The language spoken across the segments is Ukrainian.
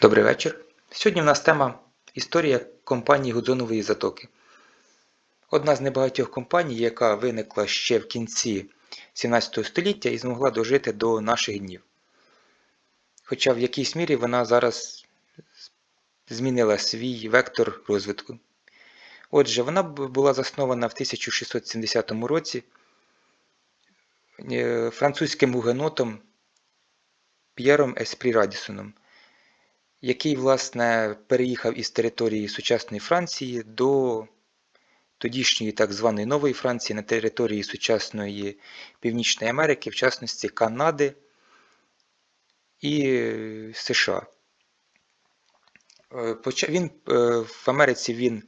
Добрий вечір. Сьогодні в нас тема Історія компанії Гудзонової затоки. Одна з небагатьох компаній, яка виникла ще в кінці 17 століття і змогла дожити до наших днів. Хоча в якійсь мірі вона зараз змінила свій вектор розвитку. Отже, вона була заснована в 1670 році е, французьким гугенотом П'єром Еспрі Радісоном який, власне, переїхав із території сучасної Франції до тодішньої так званої Нової Франції на території сучасної Північної Америки, в частності Канади і е, США. Е, Він, е, в Америці він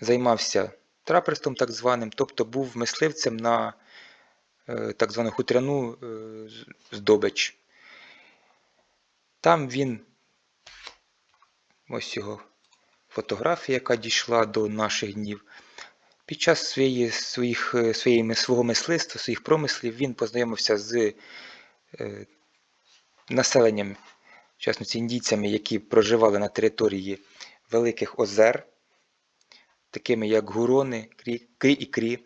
займався траперством так званим, тобто був мисливцем на так звану хутряну здобич. Там він Ось його фотографія, яка дійшла до наших днів. Під час своєї, своїх, е, своєї, свого мисливства, своїх промислів, він познайомився з е, населенням, в індійцями, які проживали на території Великих Озер, такими як Гурони, Крі, Крі і Крі,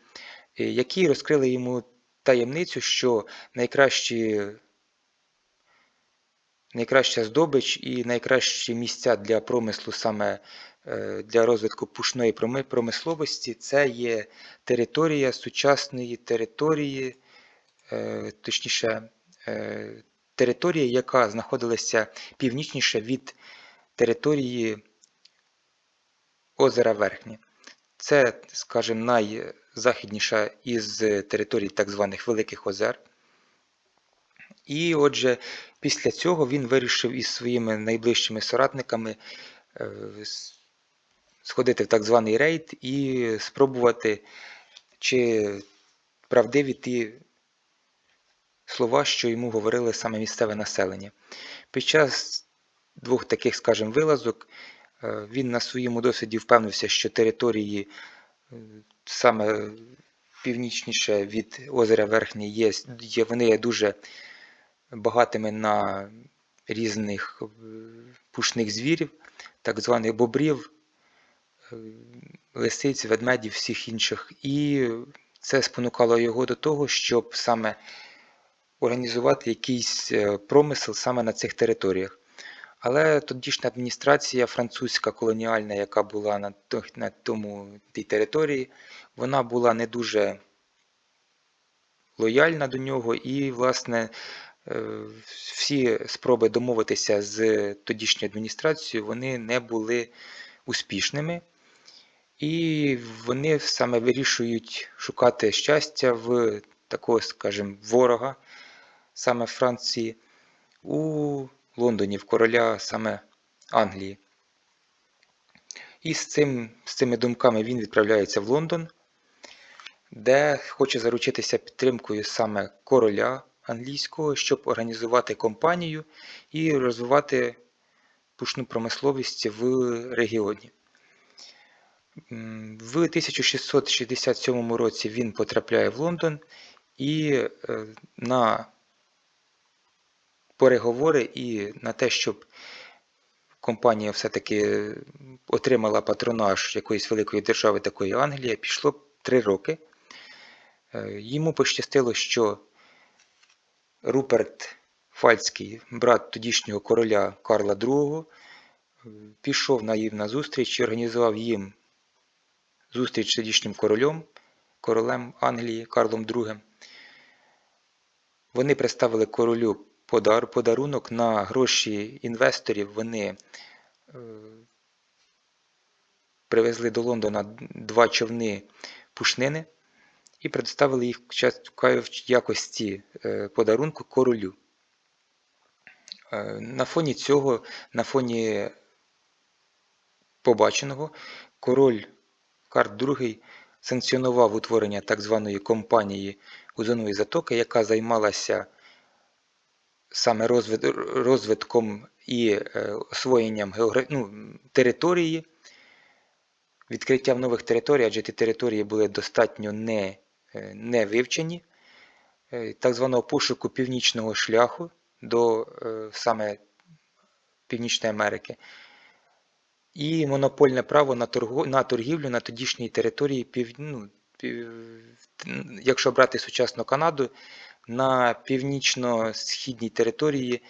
е, які розкрили йому таємницю, що найкращі найкраща здобич і найкращі місця для промислу саме е, для розвитку пушної промисловості це є територія сучасної території, е, точніше, е, територія, яка знаходилася північніше від території озера Верхнє. Це, скажімо, найзахідніша із територій так званих Великих Озер. І отже, після цього він вирішив із своїми найближчими соратниками е, сходити в так званий рейд і спробувати, чи правдиві ті слова, що йому говорили саме місцеве населення. Під час двох таких, скажімо, вилазок е, він на своєму досвіді впевнився, що території е, саме північніше від озера Верхнє є, є вони є дуже багатими на різних е, пушних звірів, так званих бобрів, е, лисиць, ведмедів, всіх інших. І це спонукало його до того, щоб саме організувати якийсь е, промисел саме на цих територіях. Але тодішня адміністрація французька колоніальна, яка була на, на тому тій території, вона була не дуже лояльна до нього, і, власне, всі спроби домовитися з тодішньою адміністрацією вони не були успішними. І вони саме вирішують шукати щастя в такого, скажімо, ворога саме Франції у Лондоні, в короля саме Англії. І з, цим, з цими думками він відправляється в Лондон, де хоче заручитися підтримкою саме короля англійського, щоб організувати компанію і розвивати пушну промисловість в регіоні. В 1667 році він потрапляє в Лондон і е, на переговори і на те, щоб компанія все-таки отримала патронаж якоїсь великої держави, такої Англії, пішло три роки. Е, Йому пощастило, що Руперт Фальцький, брат тодішнього короля Карла II, пішов на їм на зустріч і організував їм зустріч з тодішнім королем, королем Англії Карлом II. Вони представили королю подар, подарунок на гроші інвесторів. Вони е, привезли до Лондона два човни пушнини і представили їх в якості е, подарунку королю. Е, На фоні цього, на фоні побаченого, король Карл II санкціонував утворення так званої компанії Узонової затоки, яка займалася саме розвитком і е, освоєнням ну, території, відкриттям нових територій, адже ті території були достатньо не, не вивчені, е, так званого пошуку північного шляху до е, саме Північної Америки. І монопольне право на, торгу, на торгівлю на тодішній території, пів, ну, пів, якщо брати сучасну Канаду, на північно-східній території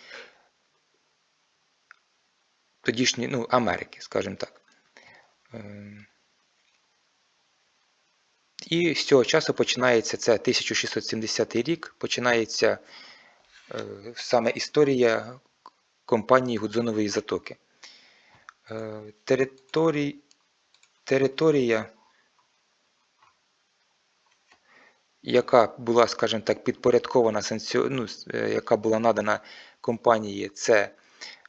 тодішньої ну, Америки, скажімо так. І з цього часу починається це 1670 рік, починається е, саме історія компанії Гудзонової затоки. Е, Територій, територія, яка була, скажімо так, підпорядкована ну, е, яка була надана компанії, це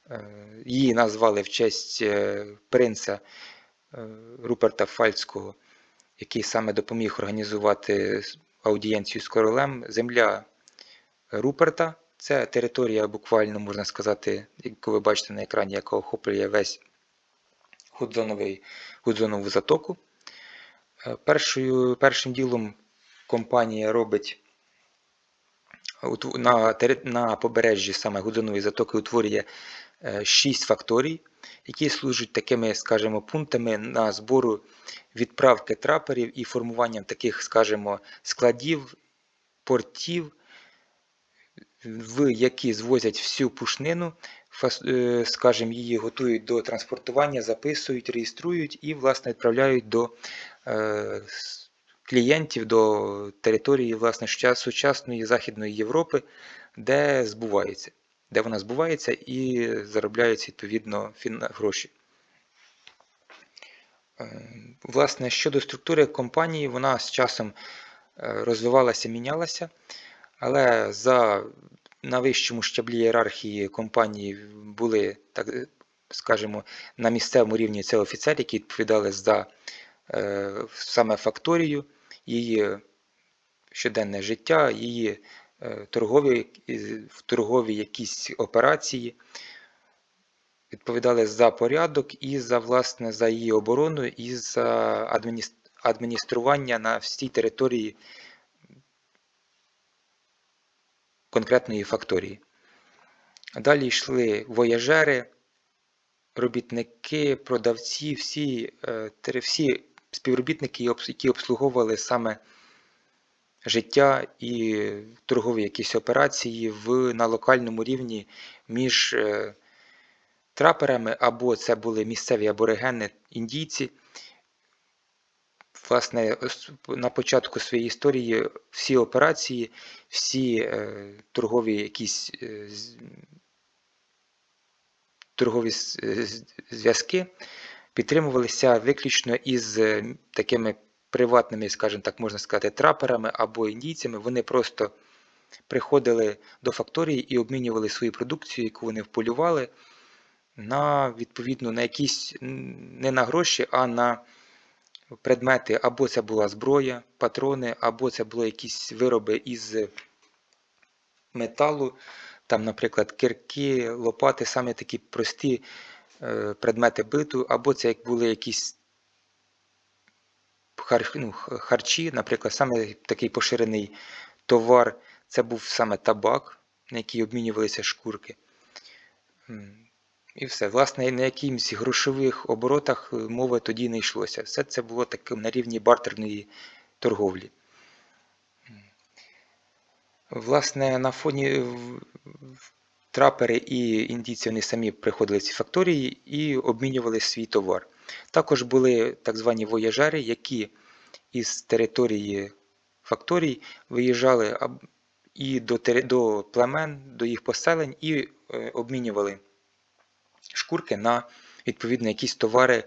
е, її назвали в честь е, принца е, Руперта Фальцького, який саме допоміг організувати аудієнцію з королем. Земля Руперта це територія, буквально можна сказати, яку ви бачите на екрані, яка охоплює весь Гудзоновий, Гудзонову затоку. Е, Першою, першим ділом компанія робить на, на побережжі саме Гудзонової затоки утворює е, шість факторій, які служать такими, скажімо, пунктами на збору відправки траперів і формуванням таких, скажімо, складів, портів, в які звозять всю пушнину, е, скажімо, її готують до транспортування, записують, реєструють і, власне, відправляють до е, клієнтів, до території власне, сучасної Західної Європи, де збувається, де вона збувається і заробляють відповідно гроші. Е, Власне, щодо структури компанії, вона з часом е, розвивалася, мінялася, але за на вищому щаблі ієрархії компанії були, так скажімо, на місцевому рівні це офіцери, які відповідали за е, саме факторію, її щоденне життя, її е, торгові, е, торгові якісь операції, відповідали за порядок і за власне за її оборону, і за адміністрування на всій території конкретної факторії. Далі йшли вояжери, робітники, продавці, всі, е, всі співробітники, які обслуговували саме життя і торгові якісь операції в, на локальному рівні між е, траперами, або це були місцеві аборигени, індійці. Власне, на початку своєї історії всі операції, всі е, торгові якісь е, торгові зв'язки підтримувалися виключно із е, такими приватними, скажімо так, можна сказати, траперами або індійцями. Вони просто приходили до факторії і обмінювали свою продукцію, яку вони вполювали, на відповідно на якісь не на гроші, а на предмети, або це була зброя, патрони, або це були якісь вироби із металу, там, наприклад, кирки, лопати, саме такі прості предмети биту, або це як були якісь хар, ну, харчі, наприклад, саме такий поширений товар, це був саме табак, на який обмінювалися шкурки. І все. Власне, на якимось грошових оборотах е, мови тоді не йшлося. Все це було таким на рівні бартерної торговлі. Власне, на фоні трапери і індійці вони самі приходили в ці факторії і обмінювали свій товар. Також були так звані вояжери, які із території факторій виїжджали і до, до племен, до їх поселень і е, обмінювали шкурки на відповідно якісь товари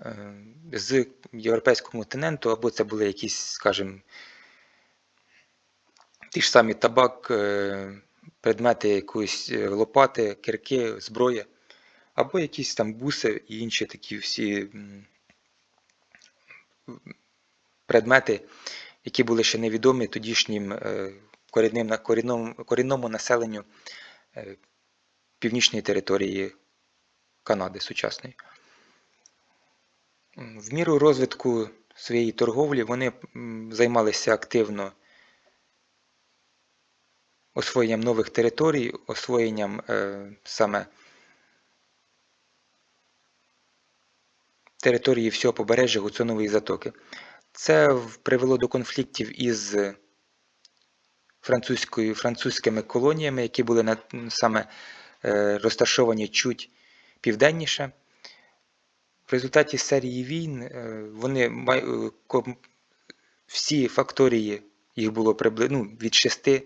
е, з європейського континенту, або це були якісь, скажімо, ті ж самі табак, е, предмети якоїсь е, лопати, кирки, зброя, або якісь там буси і інші такі всі предмети, які були ще невідомі тодішнім е, корінним, корінному, корінному населенню е, північної території Канади сучасної. В міру розвитку своєї торговлі вони займалися активно освоєнням нових територій, освоєнням е, саме території всього побережжя Гудзонової затоки. Це привело до конфліктів із французькою, французькими колоніями, які були на, саме е, розташовані чуть південніше. В результаті серії війн е, вони е, всі факторії, їх було прибли, ну, від шести,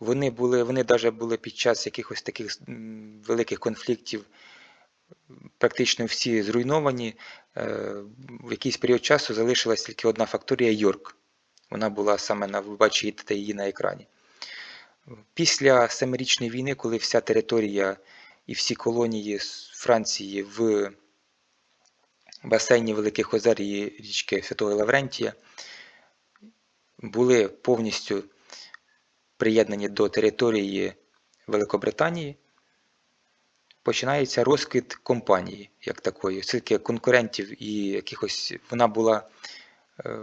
вони були, вони навіть були під час якихось таких великих конфліктів практично всі зруйновані. Е, В якийсь період часу залишилась тільки одна факторія Йорк. Вона була саме на ви бачите її на екрані. Після Семирічної війни, коли вся територія і всі колонії з Франції в басейні Великих Озер і річки Святого Лаврентія були повністю приєднані до території Великобританії, починається розквіт компанії як такої, оскільки конкурентів і якихось вона була е,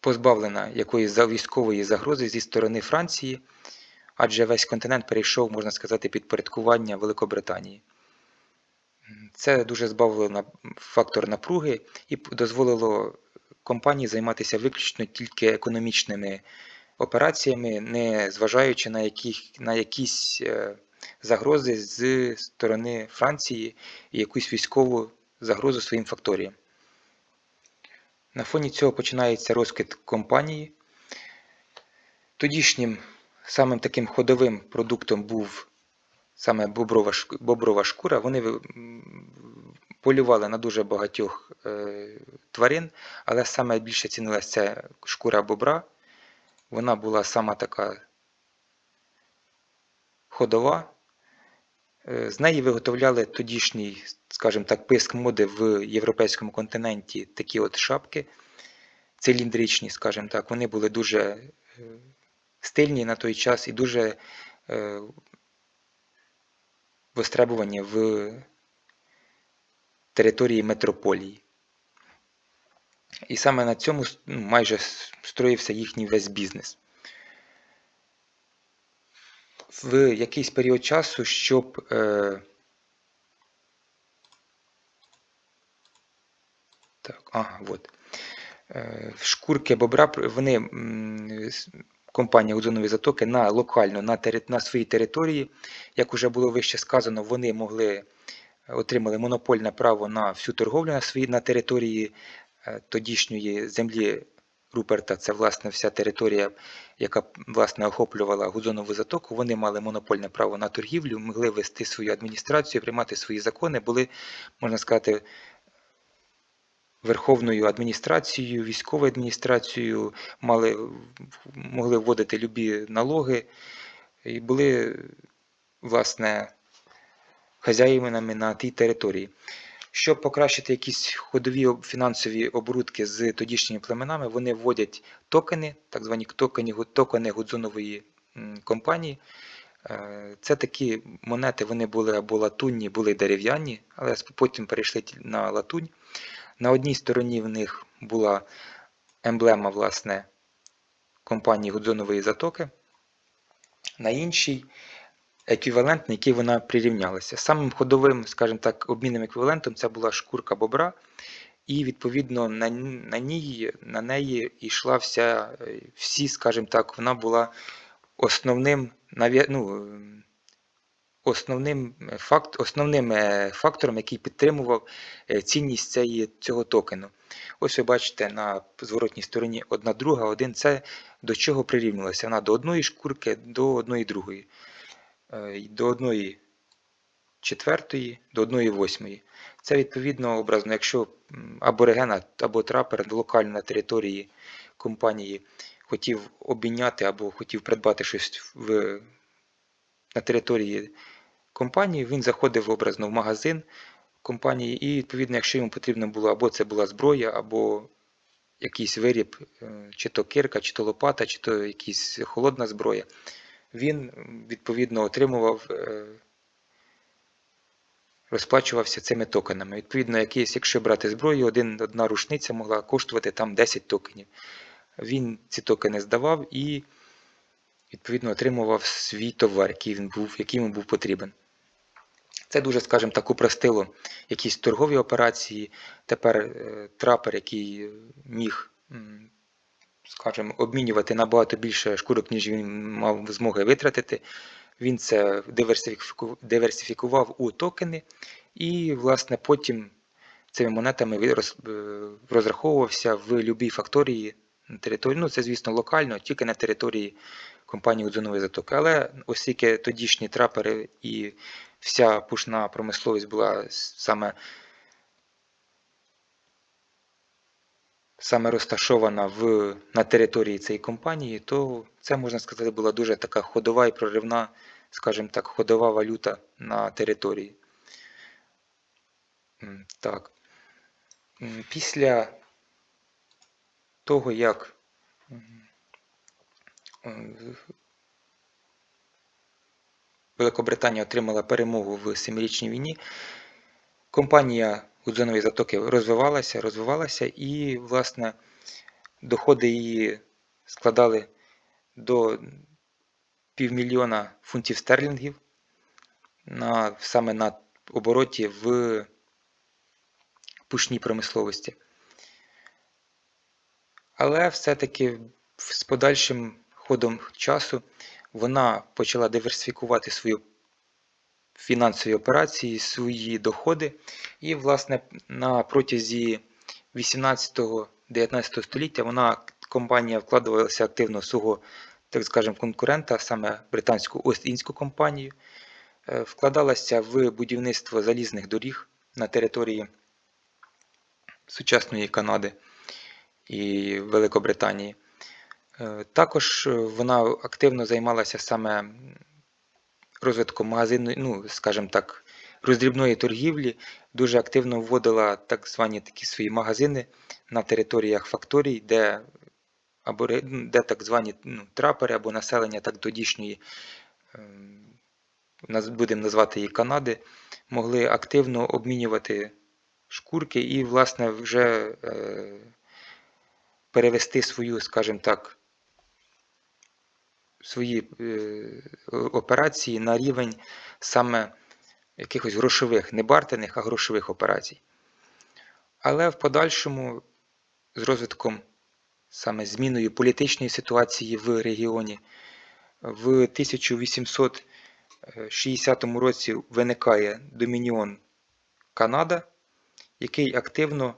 позбавлена якоїсь військової загрози зі сторони Франції, адже весь континент перейшов, можна сказати, під порядкування Великобританії. Це дуже збавило фактор напруги і дозволило компанії займатися виключно тільки економічними операціями, не зважаючи на, яких, на якісь е, загрози з сторони Франції і якусь військову загрозу своїм факторіям. На фоні цього починається розквіт компанії. Тодішнім самим таким ходовим продуктом був саме боброва, боброва шкура. Вони полювали на дуже багатьох е, тварин, але саме більше цінилася шкура бобра. Вона була сама така ходова. Е, З неї виготовляли тодішній, скажімо так, писк моди в європейському континенті такі от шапки циліндричні, скажімо так. Вони були дуже е, стильні на той час і дуже е, востребувані в території метрополії. І саме на цьому ну, майже строївся їхній весь бізнес. В якийсь період часу, щоб е, так, ага, от. Е, шкурки бобра вони компанія Озонові затоки на локально на, тери, на своїй території, як уже було вище сказано, вони могли отримали монопольне право на всю торговлю на своїй на території тодішньої землі Руперта. Це власне вся територія, яка власне охоплювала Гудзонову затоку. Вони мали монопольне право на торгівлю, могли вести свою адміністрацію, приймати свої закони, були, можна сказати, Верховною адміністрацією, військовою адміністрацією, мали, могли вводити любі налоги і були, власне, хазяїнами на тій території. Щоб покращити якісь ходові фінансові оборудки з тодішніми племенами, вони вводять токени, так звані токени, токени Гудзонової компанії. Е, Це такі монети, вони були або латунні, були дерев'яні, але потім перейшли на латунь. На одній стороні в них була емблема власне, компанії Гудзонової затоки, на іншій еквівалент, на який вона прирівнялася. Самим ходовим, скажімо так, обмінним еквівалентом це була шкурка бобра, і відповідно на, на, ній, на неї йшла вся, е, всі, скажімо так, вона була основним, ну, основним, е, факт, основним е, фактором, який підтримував цінність цієї, цього токену. Ось ви бачите на зворотній стороні одна друга, один це до чого прирівнювалася. Вона до одної шкурки, до одної другої, до одної четвертої, до одної восьмої. Це відповідно образно, якщо м, аборигена або трапер локально на території компанії хотів обміняти або хотів придбати щось в, на території компанії, він заходив образно в магазин компанії, і відповідно, якщо йому потрібно було або це була зброя, або якийсь виріб, е, чи то кирка, чи то лопата, чи то якась холодна зброя, він відповідно отримував, е, розплачувався цими токенами. Відповідно, якийсь, якщо брати зброю, один, одна рушниця могла коштувати там 10 токенів. Він ці токени здавав і відповідно отримував свій товар, який він був, який йому був потрібен. Це дуже, скажімо так, упростило якісь торгові операції. Тепер е, трапер, який міг, скажімо, обмінювати набагато більше шкурок, ніж він мав змоги витратити, він це диверсифікував у токени, і, власне, потім цими монетами е, розраховувався в будь-якій факторії на території. Ну, це, звісно, локально, тільки на території компанії Озонової затоки. Але оскільки тодішні трапери і вся пушна промисловість була саме, саме розташована в, на території цієї компанії, то це, можна сказати, була дуже така ходова і проривна, скажімо так, ходова валюта на території. Так. Після того, як Великобританія отримала перемогу в Семирічній війні, компанія Гудзонової затоки розвивалася, розвивалася, і, власне, доходи її складали до півмільйона фунтів стерлінгів на, саме на обороті в пушній промисловості. Але все-таки з подальшим ходом часу вона почала диверсифікувати свою фінансові операції, свої доходи. І, власне, на протязі 18-19 століття вона компанія вкладувалася активно в свого, так скажемо, конкурента, саме британську Ост-Індську компанію, е, вкладалася в будівництво залізних доріг на території сучасної Канади і Великобританії. Е, Також е, вона активно займалася саме розвитком магазинної, ну, скажімо так, роздрібної торгівлі, дуже активно вводила так звані такі свої магазини на територіях факторій, де, або, де так звані ну, трапери або населення так тодішньої, ем, будемо назвати її Канади, могли активно обмінювати шкурки і, власне, вже е, перевести свою, скажімо так, свої е, операції на рівень саме якихось грошових, не бартерних, а грошових операцій. Але в подальшому, з розвитком саме зміною політичної ситуації в регіоні, в 1860 році виникає Домініон Канада, який активно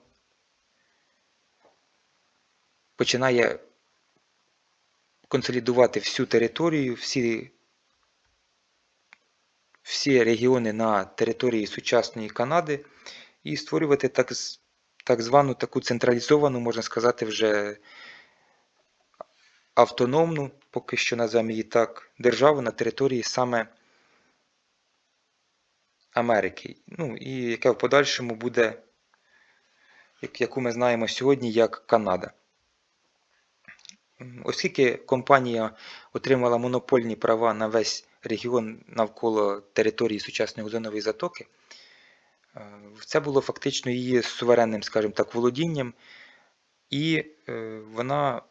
починає консолідувати всю територію, всі, всі регіони на території сучасної Канади і створювати так, так звану таку централізовану, можна сказати, вже автономну, поки що назвемо її так, державу на території саме Америки. Ну, і яка в подальшому буде, яку ми знаємо сьогодні, як Канада. Оскільки компанія отримала монопольні права на весь регіон навколо території сучасної озонової затоки, е, це було фактично її суверенним, скажімо так, володінням, і е, вона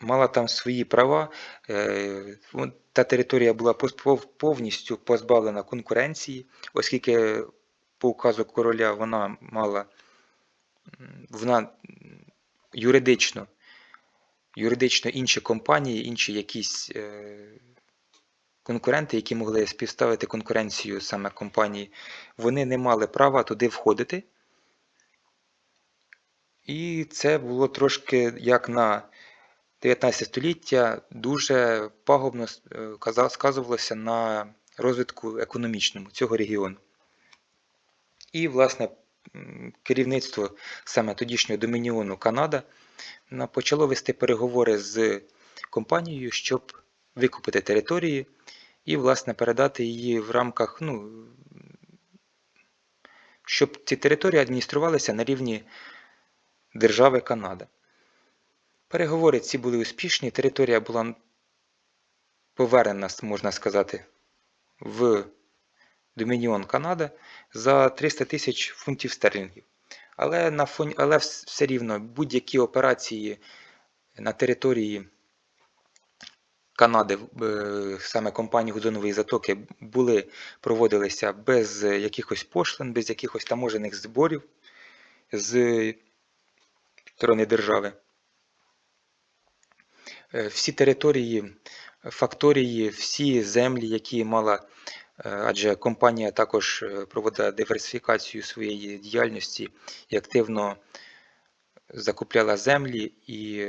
мала там свої права. е, Та територія була повністю позбавлена конкуренції, оскільки по указу короля вона мала вона юридично юридично інші компанії, інші якісь е, конкуренти, які могли співставити конкуренцію саме компанії, вони не мали права туди входити. І це було трошки як на 19 століття дуже пагубно е, сказувалося на розвитку економічному цього регіону. І, власне, керівництво саме тодішнього Домініону Канада на- почало вести переговори з компанією, щоб викупити території і, власне, передати її в рамках, ну, щоб ці території адмініструвалися на рівні держави Канада. Переговори ці були успішні, територія була повернена, можна сказати, в Домініон Канада за 300 тисяч фунтів стерлінгів. Але, на фоні, але все рівно будь-які операції на території Канади, е, саме компанії Гудзонової затоки, були, проводилися без якихось пошлин, без якихось таможених зборів з сторони держави. Е, Всі території, факторії, всі землі, які мала, адже компанія також е, проводила диверсифікацію своєї діяльності і активно закупляла землі і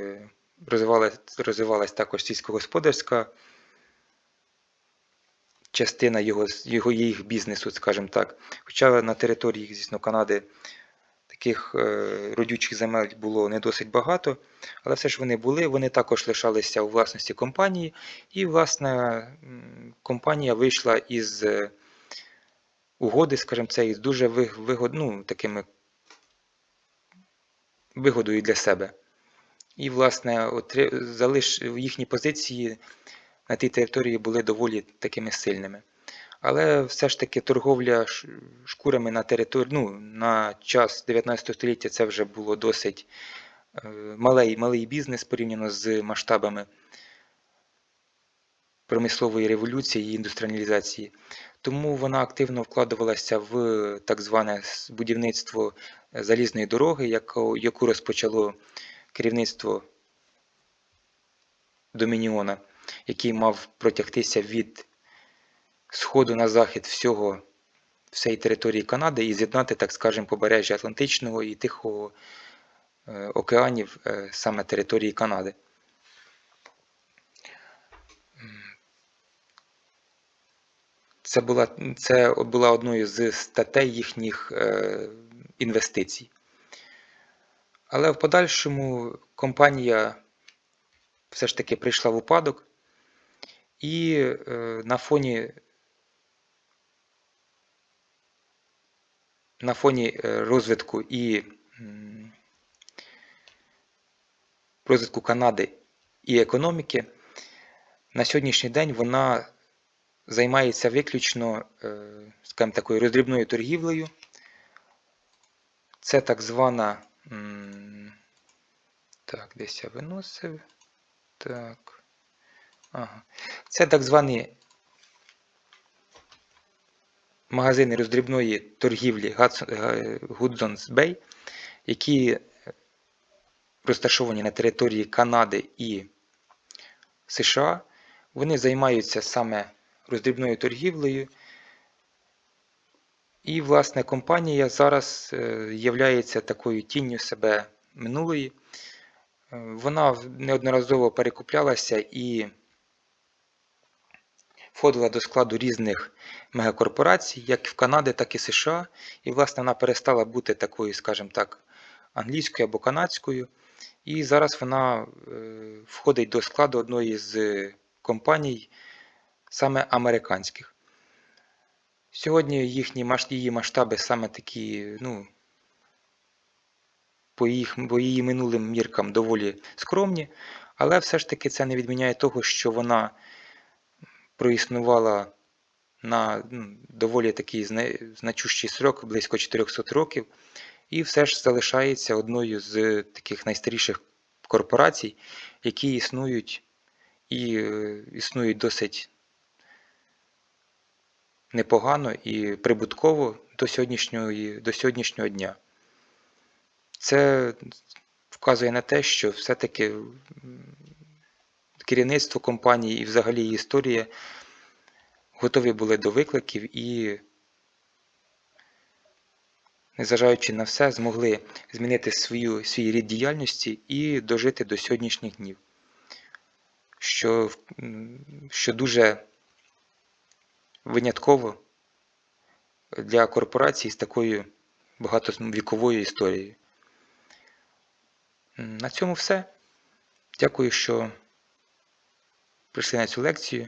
розвивалася розвивалась, розвивалась також сільськогосподарська частина його, його їх бізнесу, скажімо так. Хоча на території, звісно, Канади таких е, родючих земель було не досить багато, але все ж вони були, вони також лишалися у власності компанії, і, власне, компанія вийшла із е, угоди, скажімо, це із дуже вигод, ну, такими вигодою для себе. І, власне, залиш... їхні позиції на тій території були доволі такими сильними. Але все ж таки торговля шкурами на території, ну, на час 19 століття це вже було досить е, малий, малий бізнес порівняно з масштабами промислової революції і індустріалізації. Тому вона активно вкладувалася в так зване будівництво залізної дороги, яку розпочало керівництво Домініона, який мав протягтися від сходу на захід всього всієї території Канади і з'єднати, так скажемо, побережжя Атлантичного і Тихого е, океанів е, саме території Канади. Це була, це була одною з статей їхніх е, інвестицій. Але в подальшому компанія все ж таки прийшла в упадок, і на фоні на фоні е, розвитку і розвитку Канади і економіки, на сьогоднішній день вона займається виключно, е, скажімо, такою роздрібною торгівлею. Це так звана. Так, десь я виносив. Так. Ага. Це так звані магазини роздрібної торгівлі Hudson- е, Hudson's Bay, які розташовані на території Канади і США. Вони займаються саме роздрібною торгівлею. І, власне, компанія зараз є такою тінню себе минулої. Е, Вона неодноразово перекуплялася і входила до складу різних мегакорпорацій, як в Канаді, так і США. І, власне, вона перестала бути такою, скажімо так, англійською або канадською. І зараз вона е, входить до складу одної з компаній, саме американських. Сьогодні їхні її масштаби саме такі, ну, по, їх, по її минулим міркам доволі скромні, але все ж таки це не відміняє того, що вона проіснувала на ну, доволі такий значущий срок, близько 400 років, і все ж залишається одною з таких найстаріших корпорацій, які існують і е, існують досить непогано і прибутково до сьогоднішньої, до сьогоднішнього дня. Це вказує на те, що все-таки керівництво компанії і взагалі історія готові були до викликів і, незважаючи на все, змогли змінити свою, свій рід діяльності і дожити до сьогоднішніх днів. Що, що дуже винятково для корпорацій з такою багатовіковою історією. На цьому все. Дякую, що прийшли на цю лекцію.